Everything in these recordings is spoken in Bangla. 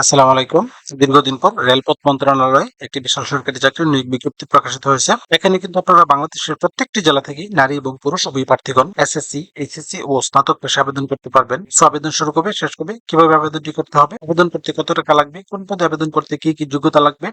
আসসালামু আলাইকুম। দীর্ঘদিন পর রেলপথ মন্ত্রণালয়ে একটি বিশাল সরকারি চাকরির নিয়োগ বিজ্ঞপ্তি প্রকাশিত হয়েছে। এখানে কিন্তু আপনারা বাংলাদেশের প্রত্যেকটি জেলা থেকে নারী এবং পুরুষ উভয় প্রার্থীগণ এসএসসি এইচএসসি ও স্নাতক পেশে আবেদন করতে পারবেন। সো আবেদন শুরু করবে, শেষ করবে, কীভাবে আবেদনটি করতে হবে আবেদন করতে কত টাকা লাগবে, কোন পদে আবেদন করতে কি কি যোগ্যতা লাগবে,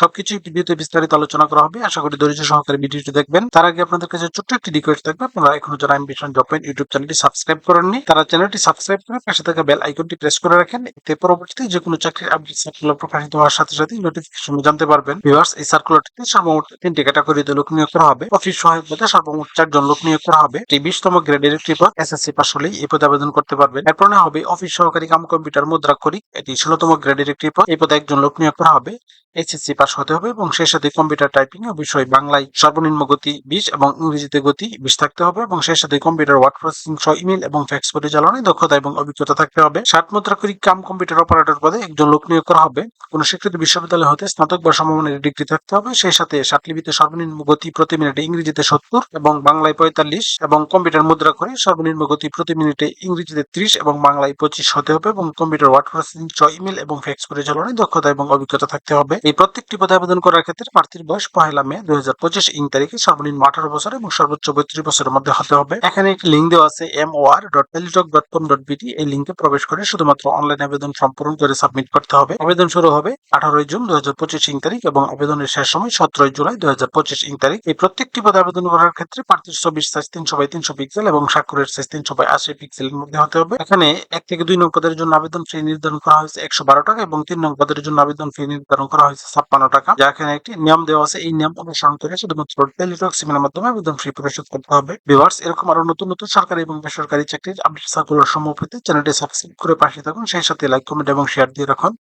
সবকিছু ভিডিওতে বিস্তারিত আলোচনা করা হবে। আশা করি ধৈর্য সহকারে ভিডিওটি দেখবেন। তার আগে আপনাদের কাছে ছোট্ট একটি রিকোয়েস্ট থাকবে, আপনারা এখনও যারা অ্যাম্বিশন জব পয়েন্ট ইউটিউব চ্যানেলটি সাবস্ক্রাইব করেননি, তারা চ্যানেলটি সাবস্ক্রাইব করে পাশে থাকা বেল আইকনটি প্রেস করে রাখেন। এতে পরবর্তীতে যে কোনো চাকরির আপডেট প্রকাশিত হওয়ার সাথে সাথে নোটিফিকেশন জানতে পারবেন ভিউয়ার্স এই সার্কুলারটিতে সর্বমোট তিনটি ক্যাটাগরিতে লোক নিয়োগ করা হবে। অফিস সহায়ক পদে সর্বমোট চারজন লোক নিয়োগ করা হবে। এটি বিশতম গ্রেডের একটি পদ। এসএসসি পাস হলেই এই পদে আবেদন করতে পারবেন। এরপর না হবে অফিস সহকারী কাম কম্পিউটার মুদ্রা করি এটি ষোলতম গ্রেডের একটি পদ। এই পদে একজন লোক নিয়োগ করা হবে। এইচএসসি পাস হতে হবে এবং সেই সাথে কম্পিউটার টাইপিং অবশ্যই বাংলায় সর্বনিম্ন গতি বিশ এবং ইংরেজিতে গতি বিশ থাকতে হবে এবং সেই সাথে কম্পিউটার ওয়ার্ড প্রসেসিং সহ ইমেল এবং ফ্যাক্স পরিচালনায় দক্ষতা এবং অভিজ্ঞতা থাকতে হবে। ষাট মুদ্রা করি কাম কম্পিউটার অপারেটর পদে একজন লোক নিয়োগ করা হবে। কোন স্বীকৃত বিশ্ববিদ্যালয় হতে স্নাতক বা সমমানের ডিগ্রি থাকতে হবে। সেই সাথে ষাটলিপিতে সর্বনিম্ন গতি প্রতি মিনিটে ইংরেজিতে সত্তর এবং বাংলায় পঁয়তাল্লিশ এবং কম্পিউটার মুদ্রা করে সর্বনিম্ন গতি প্রতি মিনিটে ইংরেজিতে ত্রিশ এবং বাংলায় পঁচিশ হতে হবে এবং কম্পিউটার ওয়ার্ড প্রসেসিং সহ ইমেল এবং ফ্যাক্স পরিচালনায় দক্ষতা এবং অভিজ্ঞতা থাকতে হবে। এই প্রত্যেকটি পদে আবেদন করার ক্ষেত্রে প্রার্থীর বয়স পহেলা মে দুই হাজার পঁচিশ ইং তারিখে সর্বনিম্ন আঠারো বছর এবং সর্বোচ্চ বত্রিশ বছরের মধ্যে হতে হবে। এখানে একটি লিঙ্ক দেওয়া আছে M O R dot Teletalk dot com dot BT এই লিঙ্কে প্রবেশ করে শুধুমাত্র অনলাইন আবেদন ফর্ম পূরণ করে সাবমিট করতে হবে। আবেদন শুরু হবে আঠারোই জুন দুই হাজার পঁচিশ ইং তারিখ এবং আবেদনের শেষ সময় সতেরোই জুলাই দুই হাজার পঁচিশ ইং তারিখ। এই প্রত্যেকটি পদে আবেদন করার ক্ষেত্রে প্রার্থীর ছবির সাইজ তিনশো বাই তিনশো পিক্সেল এবং স্বাক্ষরের সাইজ তিনশো বাই আশি পিক্সেলের মধ্যে হতে হবে। এখানে এক থেকে দুই নং পদের জন্য আবেদন ফি নির্ধারণ করা হয়েছে একশো বারো টাকা এবং তিন নং পদের জন্য আবেদন ফি নির্ধারণ করা হয়েছে ছাপ্পান্ন টাকা। যা এখানে একটি নিয়ম দেওয়া আছে। এই নিয়ম অনুসরণ করে শুধুমাত্র টেলিটক সিমের মাধ্যমে আবেদন ফি পরিশোধ করতে হবে। ভিউয়ার্স এরকম আরও নতুন নতুন সরকারি এবং বেসরকারি চাকরির আপডেট সার্কুলার সমূহ চ্যানেলটি সাবস্ক্রাইব করে পাশে থাকুন। সেই সাথে লাইক কমেন্ট এবং শেয়ার দিয়ে রাখুন।